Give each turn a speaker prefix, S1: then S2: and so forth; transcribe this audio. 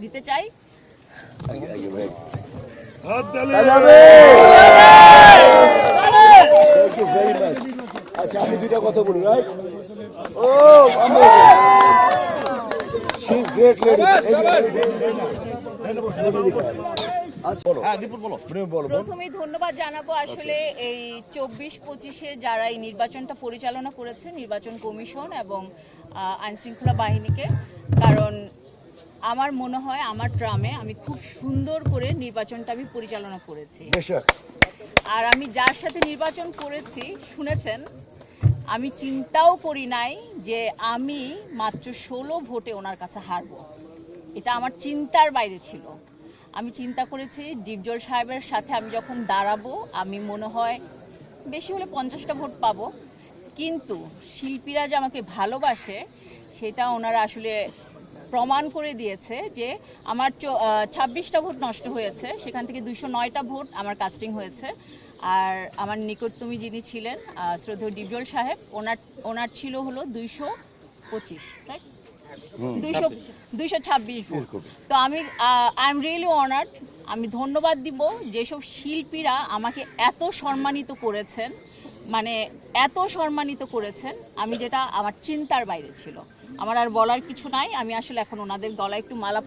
S1: দিতে চাই
S2: আচ্ছা আমি দুইটা কথা বলি রাইট ও গ্রেট লেডি
S1: প্রথমেই ধন্যবাদ জানাব আসলে এই চব্বিশ পঁচিশে যারা এই নির্বাচনটা পরিচালনা করেছে নির্বাচন কমিশন এবং আইন শৃঙ্খলা বাহিনীকে। কারণ আমার মনে হয় আমার ট্রামে আমি খুব সুন্দর করে নির্বাচনটা আমি পরিচালনা করেছি। আর আমি যার সাথে নির্বাচন করেছি শুনেছেন আমি চিন্তাও করি নাই যে আমি মাত্র ষোলো ভোটে ওনার কাছে হারবো। এটা আমার চিন্তার বাইরে ছিল। আমি চিন্তা করেছি, ডিপজল সাহেবের সাথে আমি যখন দাঁড়াবো, আমি মনে হয় বেশি হলে পঞ্চাশটা ভোট পাবো। কিন্তু শিল্পীরা যে আমাকে ভালোবাসে, সেটা ওনারা আসলে প্রমাণ করে দিয়েছে যে আমার ছাব্বিশটা ভোট নষ্ট হয়েছে, সেখান থেকে দুশো নয়টা ভোট আমার কাস্টিং হয়েছে। আর আমার নিকটতমী যিনি ছিলেন শ্রদ্ধেয় ডিপজল সাহেব, ওনার ওনার ছিল হলো দুইশো পঁচিশ দুইশো দুইশো ছাব্বিশ তো আমি আই এম রিয়েলি অনার্ড আমি ধন্যবাদ দিব যেসব শিল্পীরা আমাকে এত সম্মানিত করেছেন। মানে এত সম্মানিত করেছেন। আমি যেটা আমার চিন্তার বাইরে ছিল। আমার আর বলার কিছু নাই। আমি আসলে এখন ওনাদের গলায় একটু মালা